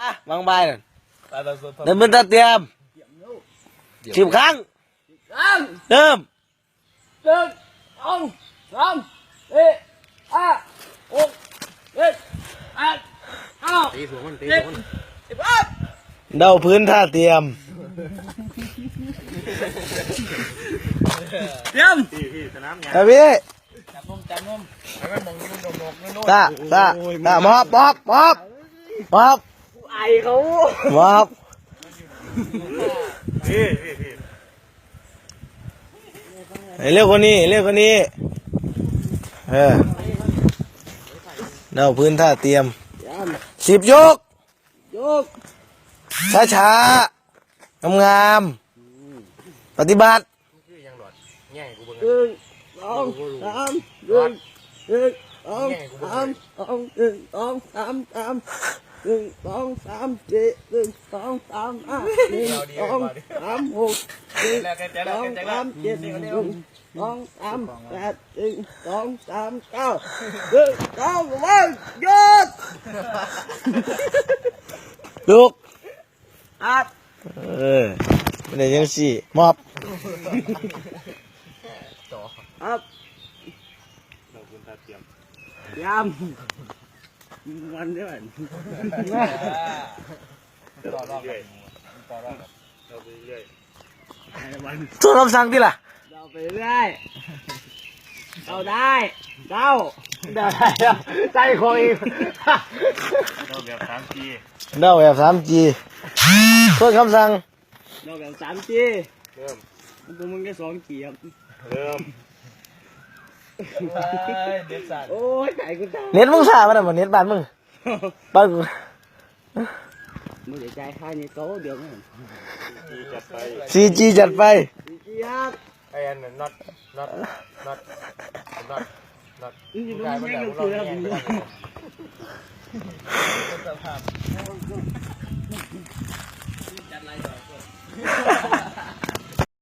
อะบางใบนั่นตาเราสดเดินมือตาเตรียมสิบครั้งสามเริ่มหนึ่งสองสามสี่ห้าหกเจ็ดแปดเก้าตีสูงมันตีสิบสูงสิบเอ็ดเดาพื้นท่าเตรียม เตรียมพี่พี่สนามไงครับพี่จับนมจับนมให้มันมองยิ้มดมๆนู่นตาตาตามอบมอบมอบมอบ ไอเขามอบพี่พี่พี่เฮ้ยเร็วคนนี้เร็วคนนี้ เออเดาพื้นท่าเตรียมเตรียม สิบยก ยก ช้าช้าๆงามๆปฏิบัติพี่ยังหลอดแง่กูเบิ่งหนึ่งสองสามหนึ่งหนึ่งสองสามสองหนึ่งสองสามสาม หนึ่งสองสามสี่หนึ่งสองสามห้าหนึ่งสองสามหกหนึ่งสองแกใจสามเจ็ดหนึ่งสองสามแปดหนึ่งสองสามเก้าหนึ่งสองวันหยุดลุกอัดเออเป็นอย่างยังสี่มอบอัดเราคุณตาเตรียม วันเดียวกันต่อรอบเรื่อยต่อรอบเราไปเรื่อยวันทวนคำสั่งที่ล่ะเราไปเรื่อยเราได้เจ้าได้ใจคออีกเราแบบสามทีเดาแบบสามจีทวนคำสั่งเราแบบสามจีเริ่มตัวมึงแค่สองเกียบเริ่ม เด็ดสัตว์โอ้ยไก่กูตายเน็ตมึงสามันอะเน็ตบ้านมึงบ้านกูมึงเดี๋ยวใจค่านี้โตเดี๋ยวมึงทีจัดไปซีจีจัดไปเจี๊ยบไอ้อันนั้นน็อตน็อตน็อตน็อตน็อตมึงอยู่ตรงกลายนี้เป็นไม่แบบรู้เราคืออ